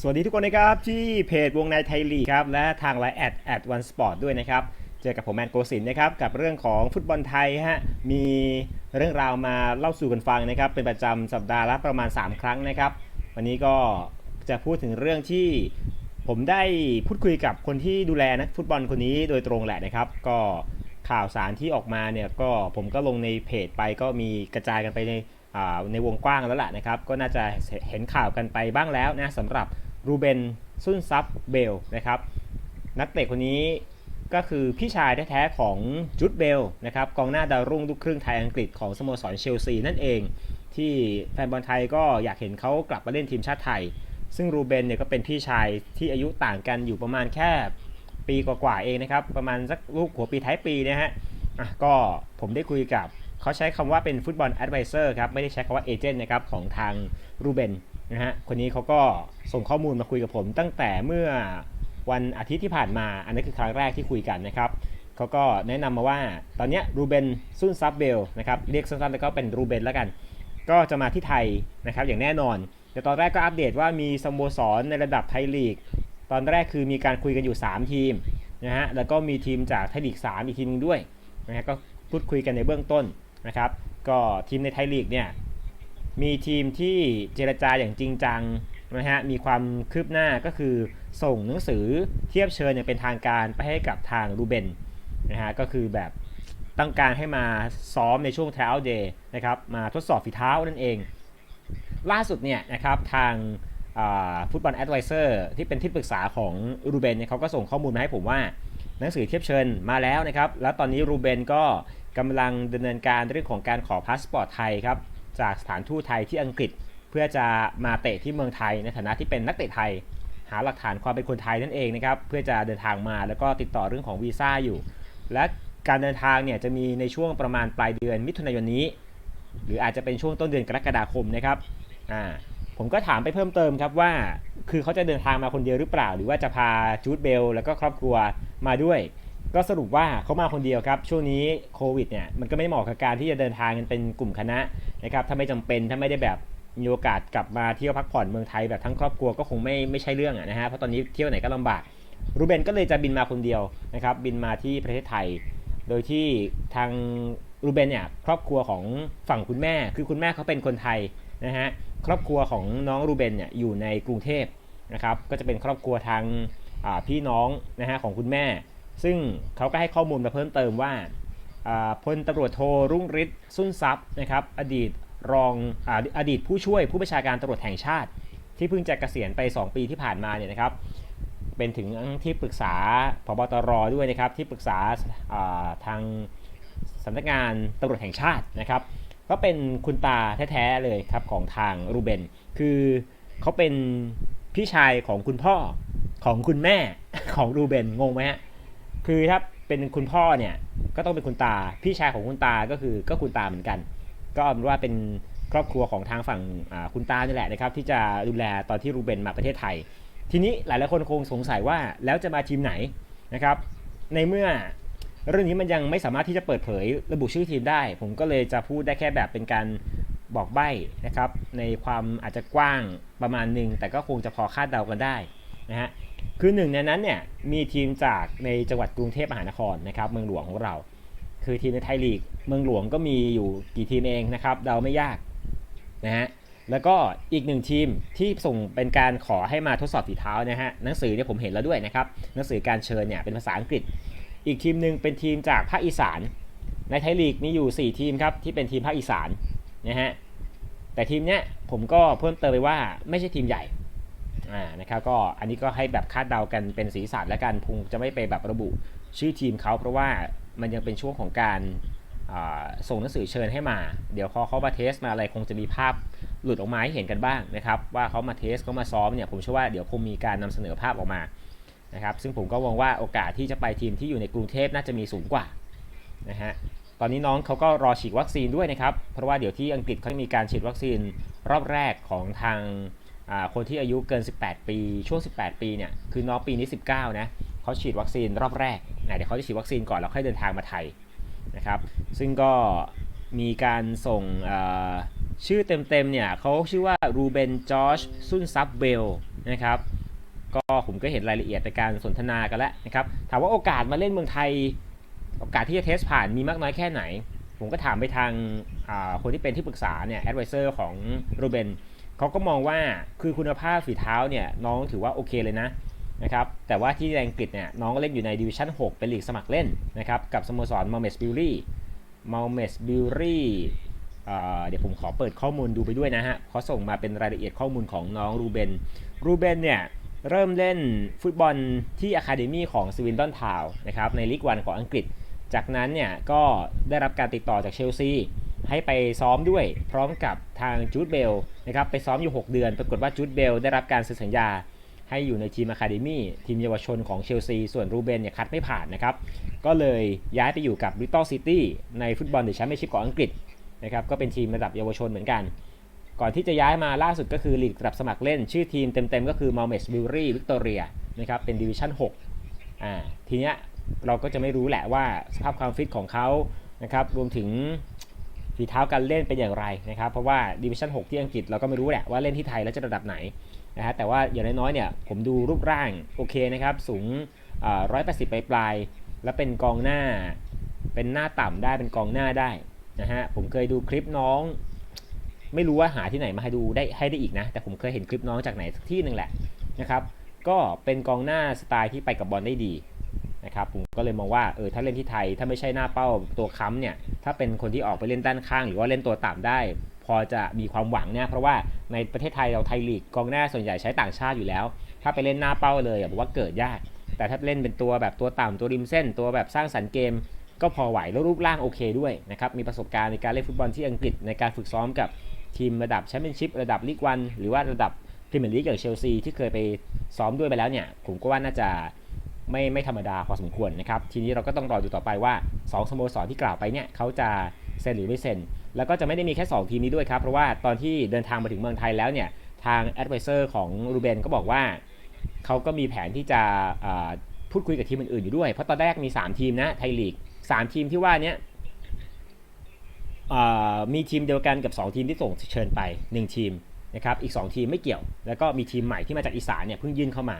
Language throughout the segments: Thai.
สวัสดีทุกคนนะครับ ที่เพจวงในไทยลีกครับ และทางไลน์แอดแอดวันสปอร์ตด้วยนะครับ เจอกับผมแมนโกสินนะครับ กับเรื่องของฟุตบอลไทยฮะ มีเรื่องราวมาเล่าสู่กันฟังนะครับ เป็นประจำสัปดาห์ละประมาณ 3 ครั้งนะครับ วันนี้ก็จะพูดถึงเรื่องที่ผมได้พูดคุยกับคนที่ดูแลนักฟุตบอลคนนี้โดยตรงแหละนะครับ ก็ข่าวสารที่ออกมาเนี่ยก็ผมก็ลงในเพจไปก็มีกระจายกันไปในในวงกว้างแล้วแหละนะครับ ก็น่าจะเห็นข่าวกันไปบ้างแล้วนะสำหรับ รูเบนซุนซับเบลนะครับนักเตะคนนี้ก็คือพี่ชายแท้ๆของจุดเบลนะครับกองหน้าดาวรุ่งลูกครึ่งไทยอังกฤษของสโมสรเชลซีนั่นเอง ที่แฟนบอลไทยก็อยากเห็นเขากลับมาเล่นทีมชาติไทย ซึ่งรูเบนเนี่ยก็เป็นพี่ชายที่อายุต่างกันอยู่ประมาณแค่ปีกว่าๆเองนะครับ ประมาณสักลูกหัวปีท้ายปีนะฮะอะก็ผมได้คุยกับเขาใช้คำว่าเป็นฟุตบอลแอดไวเซอร์ครับ ไม่ได้ใช้คำว่าเอเจนต์นะครับของทางรูเบน นะฮะคนนี้เขาก็ส่งข้อมูลมาคุยกับผม ตั้งแต่เมื่อวันอาทิตย์ที่ผ่านมา อันนี้คือครั้งแรกที่คุยกันนะครับเขาก็แนะนำมาว่าตอนนี้รูเบนซุนซับเบลนะครับเรียกสั้นๆแล้วก็เป็นรูเบนแล้วกัน ก็จะมาที่ไทยนะครับอย่างแน่นอนแต่ตอนแรกก็อัปเดตว่ามีสโมสรในระดับไทยลีก ตอนแรกคือมีการคุยกันอยู่ 3 ทีมนะฮะแล้วก็มีทีมจากไทยลีก 3 อีกทีมหนึงด้วยนะฮะก็พูดคุยกันในเบื้องต้นนะครับ ก็ทีมในไทยลีกเนี่ย มีทีมที่เจรจาอย่างจริงจังนะฮะมีความคืบหน้าก็คือส่งหนังสือเทียบเชิญอย่างเป็นทางการไปให้กับทางรูเบนนะฮะก็คือแบบต้องการให้มาซ้อมในช่วงเท้าเดย์นะครับมาทดสอบฝีเท้านั่นเอง ล่าสุดเนี่ยนะครับทางฟุตบอลแอดไวเซอร์ที่เป็นที่ปรึกษาของรูเบนเนี่ยเขาก็ส่งข้อมูลมาให้ผมว่า หนังสือเทียบเชิญมาแล้วนะครับ แล้วตอนนี้รูเบนก็กำลังดำเนินการเรื่องของการขอพาสปอร์ตไทยครับ จากสถานทูตไทยที่อังกฤษ เพื่อจะมาเตะที่เมืองไทยในฐานะที่เป็นนักเตะไทย หาหลักฐานความเป็นคนไทยนั่นเองนะครับเพื่อจะเดินทางมาแล้วก็ติดต่อเรื่องของวีซ่าอยู่ และการเดินทางเนี่ยจะมีในช่วงประมาณปลายเดือนมิถุนายนนี้ หรืออาจจะเป็นช่วงต้นเดือนกรกฎาคมนะครับอ่าผมก็ถามไปเพิ่มเติมครับว่า คือเขาจะเดินทางมาคนเดียวหรือเปล่า หรือว่าจะพาจูดเบลแล้วก็ครอบครัวมาด้วย ก็สรุปว่าเขามาคนเดียวครับ ช่วงนี้โควิดเนี่ยมันก็ไม่เหมาะกับการที่จะเดินทางกันเป็นกลุ่มคณะนะครับถ้าไม่จำเป็นถ้าไม่ได้แบบมีโอกาสกลับมาเที่ยวพักผ่อนเมืองไทยแบบทั้งครอบครัวก็คงไม่ไม่ใช่เรื่องนะฮะเพราะตอนนี้เที่ยวไหนก็ลำบากรูเบนก็เลยจะบินมาคนเดียวนะครับบินมาที่ประเทศไทย โดยที่ทางรูเบนเนี่ยครอบครัวของฝั่งคุณแม่ คือคุณแม่เขาเป็นคนไทยนะฮะครอบครัวของน้องรูเบนเนี่ยอยู่ในกรุงเทพนะครับก็จะเป็นครอบครัวทางพี่น้องนะฮะของคุณแม่ ซึ่งเขาก็ให้ข้อมูลมาเพิ่มเติมว่าพลตำรวจโทรุ่งฤทธิ์สุนทรัพย์นะครับอดีตรองออดีตผู้ช่วยผู้บัญชาการตำรวจแห่งชาติ ที่เพิ่งจะเกษียณไป 2 ปีที่ผ่านมาเนี่ยนะครับ เป็นถึงที่ปรึกษาพบตรด้วยนะครับที่ปรึกษาาทางสำนักงานตำรวจแห่งชาตินะครับ ก็เป็นคุณตาแท้ๆเลยครับของทางรูเบน คือเขาเป็นพี่ชายของคุณพ่อของคุณแม่ของรูเบนงงไหมฮะ คือถ้าเป็นคุณพ่อเนี่ยก็ต้องเป็นคุณตา พี่ชายของคุณตาก็คือก็คุณตาเหมือนกัน ก็เอาเป็นว่าเป็นครอบครัวของทางฝั่งคุณตานี่แหละนะครับ ที่จะดูแลตอนที่รูเบนมาประเทศไทย ทีนี้หลายๆคนคงสงสัยว่าแล้วจะมาทีมไหนนะครับ ในเมื่อเรื่องนี้มันยังไม่สามารถที่จะเปิดเผยระบุชื่อทีมได้ ผมก็เลยจะพูดได้แค่แบบเป็นการบอกใบ้นะครับ ในความอาจจะกว้างประมาณหนึ่งแต่ก็คงจะพอคาดเดากันได้นะฮะ คือหนึ่งในนั้นเนี่ยมีทีมจากในจังหวัดกรุงเทพมหานครนะครับเมืองหลวงของเรา คือทีมในไทยลีก เมืองหลวงก็มีอยู่กี่ทีมเองนะครับเดาไม่ยากนะฮะแล้วก็อีกหนึ่งทีมที่ส่งเป็นการขอให้มาทดสอบฝีเท้านะฮะหนังสือเนี่ยผมเห็นแล้วด้วยนะครับหนังสือการเชิญเนี่ยเป็นภาษาอังกฤษ อีกทีมหนึ่งเป็นทีมจากภาคอีสาน ในไทยลีกมีอยู่ 4 ทีมครับที่เป็นทีมภาคอีสานนะฮะแต่ทีมเนี้ยผมก็เพิ่มเติมไปว่าไม่ใช่ทีมใหญ่ อ่านะครับก็อันนี้ก็ให้แบบคาดเดากันเป็นสีสันและกันคงจะไม่ไปแบบระบุชื่อทีมเขาเพราะว่ามันยังเป็นช่วงของการส่งหนังสือเชิญให้มา เดี๋ยวพอเขามาเทสมาอะไรคงจะมีภาพหลุดออกมาให้เห็นกันบ้างนะครับว่าเขามาเทสเขามาซ้อมเนี่ยผมเชื่อว่าเดี๋ยวคงมีการนำเสนอภาพออกมานะครับซึ่งผมก็มองว่าโอกาสที่จะไปทีมที่อยู่ในกรุงเทพน่าจะมีสูงกว่านะฮะตอนนี้น้องเขาก็รอฉีดวัคซีนด้วยนะครับเพราะว่าเดี๋ยวที่อังกฤษเขาจะมีการฉีดวัคซีนรอบแรกของทาง คนที่อายุเกิน 18 ปี ช่วง 18 ปีเนี่ยคือน้องปีนี้ 19 นะเขาฉีดวัคซีนรอบแรกนะเดี๋ยวเขาจะฉีดวัคซีนก่อนแล้วค่อยเดินทางมาไทยนะครับ ซึ่งก็มีการส่งชื่อเต็มๆเนี่ยเขาชื่อว่ารูเบนจอร์จซุนซับเบลนะครับก็ผมก็เห็นรายละเอียดในการสนทนากันแล้วนะครับถามว่าโอกาสมาเล่นเมืองไทย โอกาสที่จะเทสผ่านมีมากน้อยแค่ไหน ผมก็ถามไปทางาคนที่เป็นที่ปรึกษาเนี่ยแอดไวเซอร์ของโรเบน เขาก็มองว่าคือคุณภาพฝีเท้าเนี่ยน้องถือว่าโอเคเลยนะนะครับแต่ว่าที่อังกฤษเนี่ยน้องก็เล่นอยู่ในดิวิชั่น 6 เป็นลีกสมัครเล่นนะครับกับสโมสรมาเมสบิลลี่มาเมสบิลลี่เดี๋ยวผมขอเปิดข้อมูลดูไปด้วยนะฮะเขาส่งมาเป็นรายละเอียดข้อมูลของน้องรูเบนรูเบนเนี่ยเริ่มเล่นฟุตบอลที่อะคาเดมี่ของสวินตันทาวนะครับในลีกวันของอังกฤษ จากนั้นเนี่ยก็ได้รับการติดต่อจากเชลซี ให้ไปซ้อมด้วยพร้อมกับทางจูดเบลนะครับไปซ้อมอยู่ 6 เดือน ปรากฏว่าจูดเบลได้รับการเซ็นสัญญา ให้อยู่ในทีมอะคาเดมี่ทีมเยาวชนของเชลซี ส่วนรูเบนเนี่ยคัดไม่ผ่านนะครับ ก็เลยย้ายไปอยู่กับริต t ลซิตี้ในฟุตบอลเดอะแชมเปี้ยนชิพของอังกฤษนะครับก็เป็นทีมระดับเยาวชนเหมือนกัน ก่อนที่จะย้ายมาล่าสุดก็คือลีกระดับสมัครเล่น ชื่อทีมเต็มๆก็คือ m a l m e s b u r y Victoria นะครับเป็นดิวิชั่น6อ่าทีเนี้ยเราก็จะไม่รู้แหละว่าสภาพความฟิตของเขานะครับรวมถึง ฝีเท้าการเล่นเป็นอย่างไรนะครับ เพราะว่าดิวิชั่น6ที่อังกฤษเราก็ไม่รู้แหละว่าเล่นที่ไทยแล้วจะระดับไหนนะฮะแต่ว่าอย่างน้อยๆเนี่ยผมดูรูปร่างโอเคนะครับ สูงร้อยแปดสิบปลายๆแล้วเป็นกองหน้า เป็นหน้าต่ำได้เป็นกองหน้าได้นะฮะผมเคยดูคลิปน้อง ไม่รู้ว่าหาที่ไหนมาให้ดูได้ให้ได้อีกนะ แต่ผมเคยเห็นคลิปน้องจากไหนสักที่หนึ่งแหละนะครับ ก็เป็นกองหน้าสไตล์ที่ไปกับบอลได้ดี นะครับผมก็เลยมองว่าเออถ้าเล่นที่ไทยถ้าไม่ใช่หน้าเป้าตัวค้ำเนี่ยถ้าเป็นคนที่ออกไปเล่นด้านข้าง หรือว่าเล่นตัวต่ำได้ พอจะมีความหวังเนี่ยเพราะว่าในประเทศไทยเราไทยลีกกองหน้าส่วนใหญ่ใช้ต่างชาติอยู่แล้ว ถ้าไปเล่นหน้าเป้าเลยผมว่าเกิดยาก แต่ถ้าเล่นเป็นตัวแบบตัวต่ำตัวริมเส้น ตัวแบบสร้างสรรค์เกม ก็พอไหวแล้วรูปร่างโอเคด้วยนะครับมีประสบการณ์ในการเล่นฟุตบอลที่อังกฤษในการฝึกซ้อมกับทีมระดับแชมเปี้ยนชิพระดับลีกวันหรือว่าระดับพรีเมียร์ลีกอย่างเชลซีที่เคยไปซ้อมด้วยไปแล้วเนี่ยผมก็ว่าน่าจะ ไม่ไม่ธรรมดาพอสมควรนะครับ ทีนี้เราก็ต้องรอดูต่อไปว่า 2สโมสรที่กล่าวไปเนี่ยเขาจะเซ็นหรือไม่เซ็น แล้วก็จะไม่ได้มีแค่ 2 ทีมนี้ด้วยครับ เพราะว่าตอนที่เดินทางมาถึงเมืองไทยแล้วเนี่ยทางแอดไวเซอร์ของรูเบนก็บอกว่าเขาก็มีแผนที่จะพูดคุยกับทีมอื่นๆอยู่ด้วย เพราะตอนแรกมี 3 ทีมนะไทยลีก 3 ทีมที่ว่านี้มีทีมเดียวกันกับ 2 ทีมที่ส่งเชิญไป 1 ทีมนะครับอีก 2 ทีมไม่เกี่ยว แล้วก็มีทีมใหม่ที่มาจากอีสานเนี่ยเพิ่งยื่นเข้ามา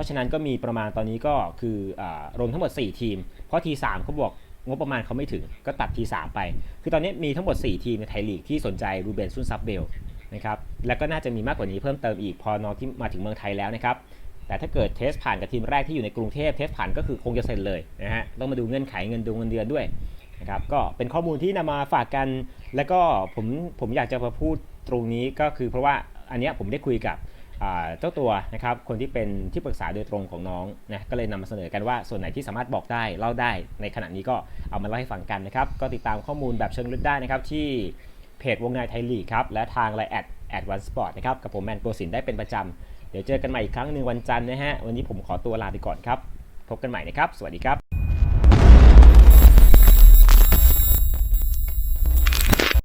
ราะฉะนั้นก็มีประมาณตอนนี้ก็คืออรวมทั้งหมด 4 ทีม เพราะทีสามเขาบอกงบประมาณเขาไม่ถึงก็ตัดทีสามไป คือตอนนี้มีทั้งหมด 4 ทีมในไทยลีกที่สนใจรูเบนซุนซับเบลนะครับแล้วก็น่าจะมีมากกว่านี้เพิ่มเติมอีกพอน้องที่มาถึงเมืองไทยแล้วนะครับแต่ถ้าเกิดเทสผ่านกับทีมแรกที่อยู่ในกรุงเทพเทสผ่านก็คือคงจะเซ็นเลยนะฮะต้องมาดูเงื่อนไขเงินดูเงินเดือนด้วยนะครับก็เป็นข้อมูลที่นำมาฝากกัน แล้วก็ผมผมอยากจะมาพูดตรงนี้ก็คือเพราะว่าอันนี้ผมได้คุยกับ เจ้าตัวนะครับคนที่เป็นที่ปรึกษาโดยตรงของน้องนะก็เลยนำมาเสนอกันว่าส่วนไหนที่สามารถบอกได้เล่าได้ในขณะนี้ก็เอามาเล่าให้ฟังกันนะครับก็ติดตามข้อมูลแบบเชิงลึกได้นะครับที่เพจวงในไทยลีกครับและทางไลน์แอดแอดวันสปอร์ตนะครับกับผมแมนโกสินได้เป็นประจำเดี๋ยวเจอกันใหม่อีกครั้งหนึ่งวันจันทร์นะฮะวันนี้ผมขอตัวลาไปก่อนครับพบกันใหม่นะครับ สวัสดีครับ